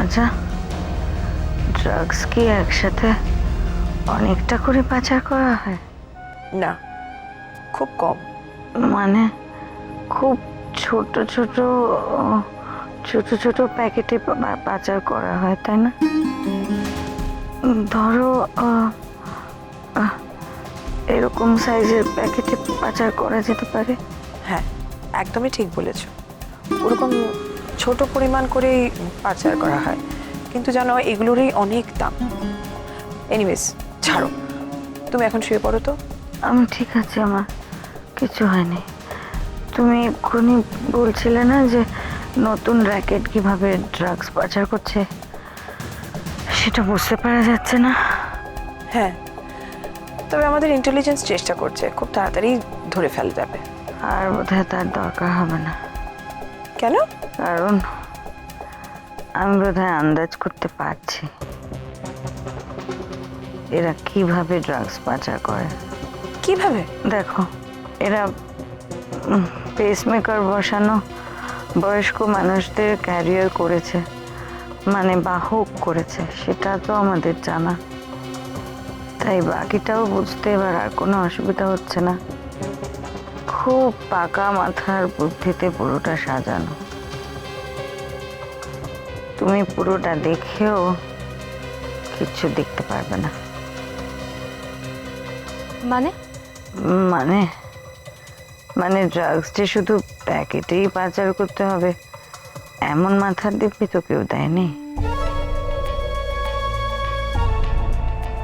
আচ্ছা ড্রাগস কি একসাথে অনেকটা করে পাচার করা হয়? না খুব কম। মানে খুব ছোট ছোট ছোট ছোট প্যাকেটে পাচার করা হয় তাই না? ধরো এরকম সাইজের প্যাকেটে পাচার করা যেতে পারে। হ্যাঁ একদমই ঠিক বলেছ। ওরকম ছোট পরিমাণ করেই পাচার করা হয়। কিন্তু জানো এগুলোরই অনেক দাম। এনিওয়েজ ছাড়ো। তুমি এখন শুয়ে পড়ো তো? আমি ঠিক আছে আমার কিছু হয়নি। তুমি এক্ষুনি বলছিলে না যে নতুন র্যাকেট কীভাবে ড্রাগস পাচার করছে? সেটা বুঝতে পারা যাচ্ছে না। হ্যাঁ। তবে আমাদের ইন্টেলিজেন্স চেষ্টা করছে। খুব তাড়াতাড়ি ধরে ফেলা যাবে। আর বোধহয় তার দরকার হবে না। কেন? কারণ আমি বোধহয় আন্দাজ করতে পারছি। এরা কীভাবে ড্রাগস পাচার করে? কীভাবে? দেখো এরা পেসমেকার বসানো বয়স্ক মানুষদের ক্যারিয়ার করেছে মানে বাহক করেছে সেটা তো আমাদের জানা। তাই বাকিটাও বুঝতে এবার আর কোনো অসুবিধা হচ্ছে না। খুব পাকা মাথার বুদ্ধিতে পুরোটা সাজানো। তুমি পুরোটা দেখেও কিচ্ছু দেখতে পারবে না। মানে? মানে? মানে ড্রাগস যে শুধু প্যাকেটেই পাচার করতে হবে এমন মাথার দিব্যি তো কেউ দেয়নি।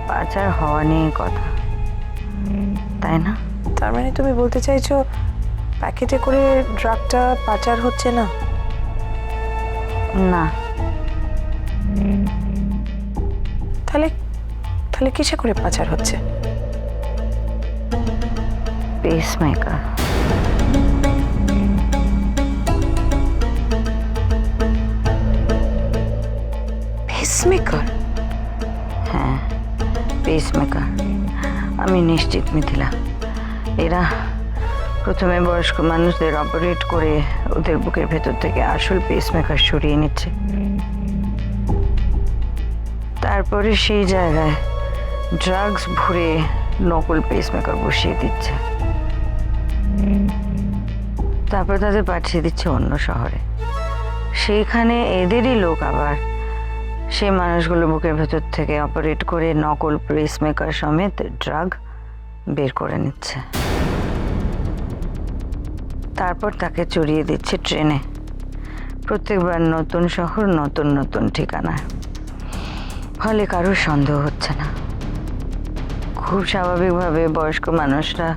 পাচার হওয়া নিয়ে কথা তাই না? তার মানে তুমি বলতে চাইছো প্যাকেটে করে ড্রাগটা পাচার হচ্ছে না? না। তাহলে তাহলে কিসে করে পাচার হচ্ছে? পেসমেকার পেসমেকার হ্যাঁ পেসমেকার আমি নিশ্চিত মিথিলা। এরা প্রথমে বয়স্ক মানুষদের অপারেট করে ওদের বুকের ভেতর থেকে আসল পেসমেকার সরিয়ে নিচ্ছে। তারপরে সেই জায়গায় ড্রাগস ভরে নকল পেসমেকার বসিয়ে দিচ্ছে। তারপর তাদের পাঠিয়ে দিচ্ছে অন্য শহরে। সেইখানে এদেরই লোক আবার সেই মানুষগুলো বুকের ভেতর থেকে অপারেট করে নকল পেসমেকার সমেত ড্রাগ বের করে নিচ্ছে। তারপর তাকে চড়িয়ে দিচ্ছে ট্রেনে। প্রত্যেকবার নতুন শহর, নতুন নতুন ঠিকানায়। ফলে কারোর সন্দেহ হচ্ছে না। খুব স্বাভাবিকভাবে বয়স্ক মানুষরা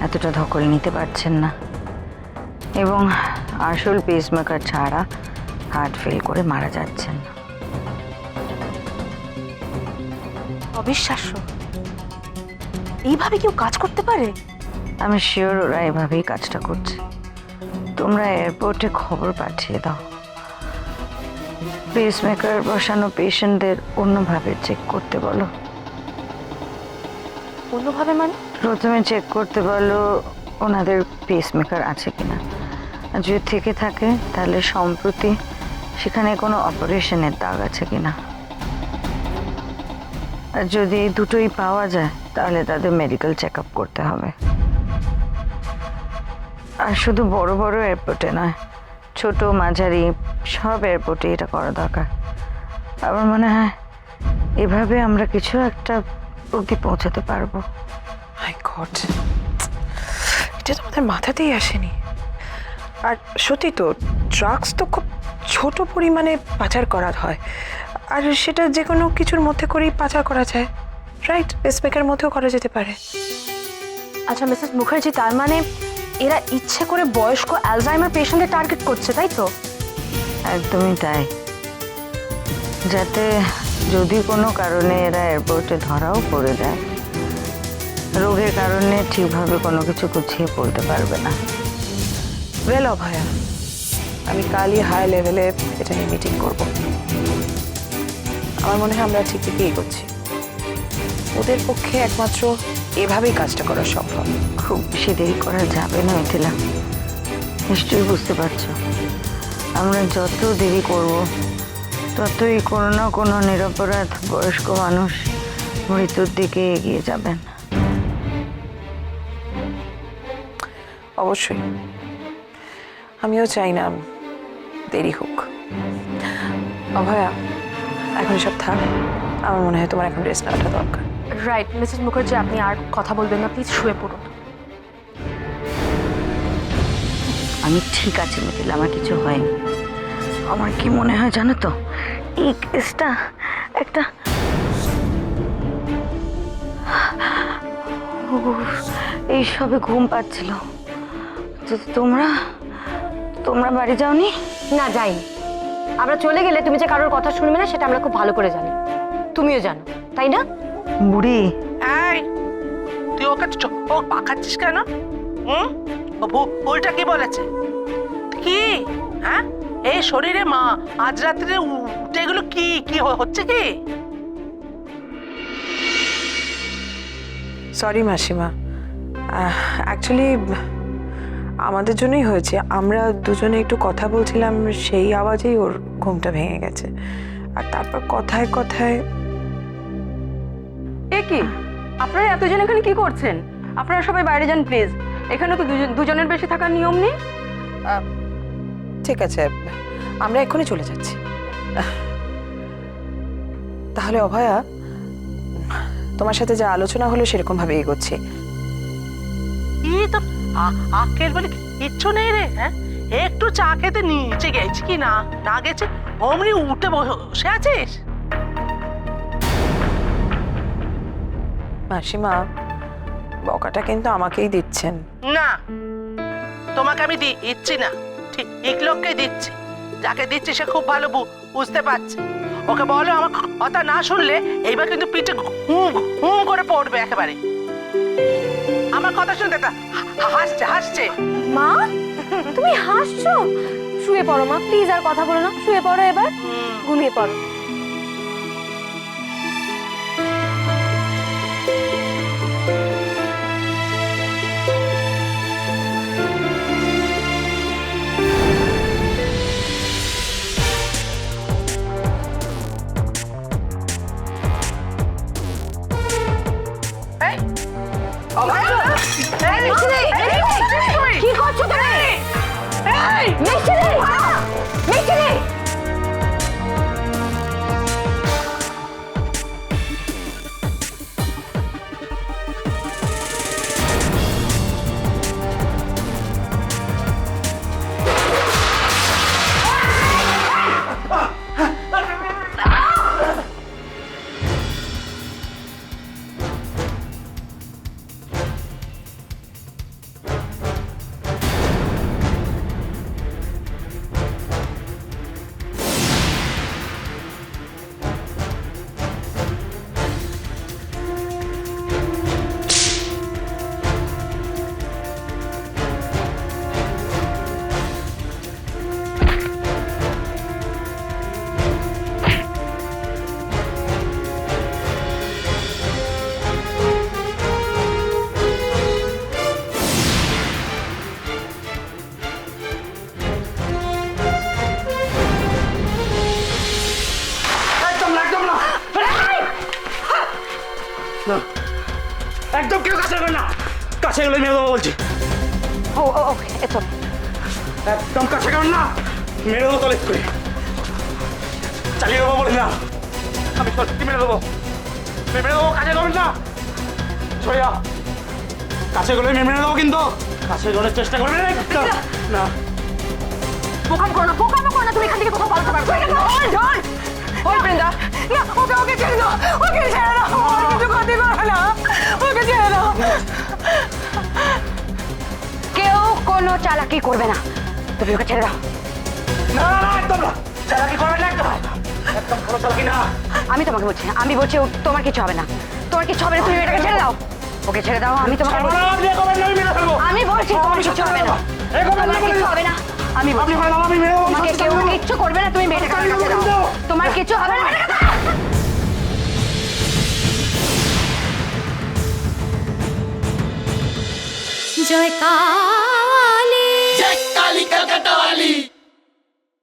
এতটা ধকল নিতে পারছেন না। এবং আসল পেসমেকার ছাড়া হার্ট ফেল করে মারা যাচ্ছেন না। অবিশ্বাস্য। এইভাবে কেউ কাজ করতে পারে? আমি শিওর ওরা এভাবেই কাজটা করছে। তোমরা এয়ারপোর্টে খবর পাঠিয়ে দাও। পেসমেকার বসানো পেশেন্টদের অন্যভাবে চেক করতে বলো। অন্যভাবে মানে? প্রথমে চেক করতে বলো ওনাদের পেসমেকার আছে কিনা। আর যদি থেকে থাকে তাহলে সম্প্রতি সেখানে কোনো অপারেশনের দাগ আছে কিনা। আর যদি দুটোই পাওয়া যায় তাহলে তাদের মেডিকেল চেক আপ করতে হবে। আর শুধু বড় বড় এয়ারপোর্টে নয় ছোট মাঝারি সব এয়ারপোর্টে এটা করা দরকার। আমার মনে হয় এভাবে আমরা কিছু একটা অবধি পৌঁছাতে পারব। মাই গড এটা তো আমাদের মাথাতেই আসেনি। আর সত্যি তো ড্রাগস তো খুব ছোট পরিমাণে পাচার করা হয়। আর সেটা যে কোনো কিছুর মধ্যে করেই পাচার করা যায়। রাইট পেসমেকার মধ্যেও করা যেতে পারে। আচ্ছা মিসেস মুখার্জি তার মানে এরা ইচ্ছে করে বয়স্ক অ্যালজাইমার পেশেন্টদের টার্গেট করছে, তাই তো? একদমই তাই। যাতে যদি কোনো কারণে এরা এয়ারপোর্টে ধরাও পড়ে যায়, রোগের কারণে ঠিকভাবে কোনো কিছু গুছিয়ে পড়তে পারবে না। ওয়েল অভয়া, আমি কালই হাই লেভেলে এটা নিয়ে মিটিং করব। আমার মনে হয় আমরা ঠিক দিকেই এগোচ্ছি। ওদের পক্ষে একমাত্র এভাবেই কাজটা করা সম্ভব। খুব বেশি দেরি করা যাবে না মিথিলা। নিশ্চয়ই বুঝতে পারছ। আমরা যত দেরি করব ততই কোনো না কোনো নিরপরাধ বয়স্ক মানুষ মৃত্যুর দিকে এগিয়ে যাবেন। অবশ্যই। আমিও চাই না দেরি হোক। অভয়া এখন সব থাক। আমার মনে হয় তোমার এখন রেস্ট নেওয়াটা দরকার। রাইট মিসেস মুখার্জি আপনি আর কথা বলবেন না প্লিজ শুয়ে পড়ুন। আমি ঠিক আছে মিতিল আমার কিছু হয়নি। আমার কি মনে হয় জানো তো এই কেসটা একটা উফ, এই সবে ঘুম পাচ্ছিল। তোমরা তোমরা বাড়ি যাওনি? না যাই আমরা চলে গেলে তুমি যে কারোর কথা শুনবে না সেটা আমরা খুব ভালো করে জানি। তুমিও জানো তাই না? বুড়ি। এই তুই ওকে ও পাকাচ্ছিস কেন? হুম? ও ভুলটা কি বলেছে? কি? হ্যাঁ? এই শরীরে মা আজ রাত্রে উঠে এগুলো কি কি হচ্ছে কি? সরি মাসিমা। অ্যাকচুয়ালি আমাদের জন্যই হয়েছে। আমরা দুজনে একটু কথা বলছিলাম সেই আওয়াজেই ওর ঘুমটা ভেঙে গেছে। আর তারপর কথায় কথায় কি? আপনারা এতজন এখানে কি করছেন? আপনারা সবাই বাইরে যান প্লিজ এখানে তো দুজন- দুজনের বেশি থাকার নিয়ম নেই? ঠিক আছে। আমরা এক্ষুনি চলে যাচ্ছি। তাহলে অভয়া তোমার সাথে যা আলোচনা হলো সেরকম ভাবে এগোচ্ছি। তো বলে কিচ্ছু নেই রে হ্যাঁ? একটু চা খেতে নিচে গেছি কি না? না গেছে অমনি উঠে বসে আছিস? মাসিমা বকাটা কিন্তু আমাকেই দিচ্ছেন। না তোমাকে আমি দি- দিচ্ছি না। ঠিক এক লোককে দিচ্ছি। যাকে দিচ্ছি সে খুব ভালো বু- বুঝতে পারছে। ওকে বলো আমার কথা না শুনলে এইবার কিন্তু পিঠে হুম হুম করে পড়বে একেবারে। আমার কথা শুনতে তা হাসছে হাসছে। মা তুমি হাসছো? শুয়ে পড়ো মা প্লিজ আর কথা বলো না। শুয়ে পড়ো এবার। ঘুমিয়ে পড়ো। না। একদম কেউ কাছে গেল না। কাছে গেলে মেরে দেবো বলছি। ও ও ওকে এতো। একদম কাছে গেল না। মেরে দেবো কলেজ করে চালিয়ে দেবো বলে না। আমি সত্যি মেরে দেবো। মেরে দেবো কাছে গেল না। সরে যা কাছে গেলে মেরে দেবো কিন্তু। কাছে গেলে চেষ্টা করবে না না। বোকাম করো না বোকাম করো না। তুমি এখান থেকে কোথাও পালাতে পারবে ওই বৃন্দা না ওকে ওকে ছেড়ে দাও ওকে ছেড়ে দাও ওর কিছু ক্ষতি করো না ওকে ছেড়ে দাও কেউ কোনো চালাকি করবে না তুমি ওকে ছেড়ে দাও না না, একদম না চালাকি করবে না একদম একদম কোনো চালাকি না আমি তোমাকে বলছি আমি বলছি ও- তোমার কিছু হবে না তোমার কিছু হবে না তুমি এটাকে ছেড়ে দাও ওকে ছেড়ে দাও আমি তোমাকে আমি বলছি তোমার কিছু হবে না তোমার কিছু হবে না। আমি আপনি ভালো আমি মেরে দেবো কেউ কিচ্ছু করবে না তুমি মেয়েটাকে আমার কাছে দাও তোমার কিছু হবে না জয়কার।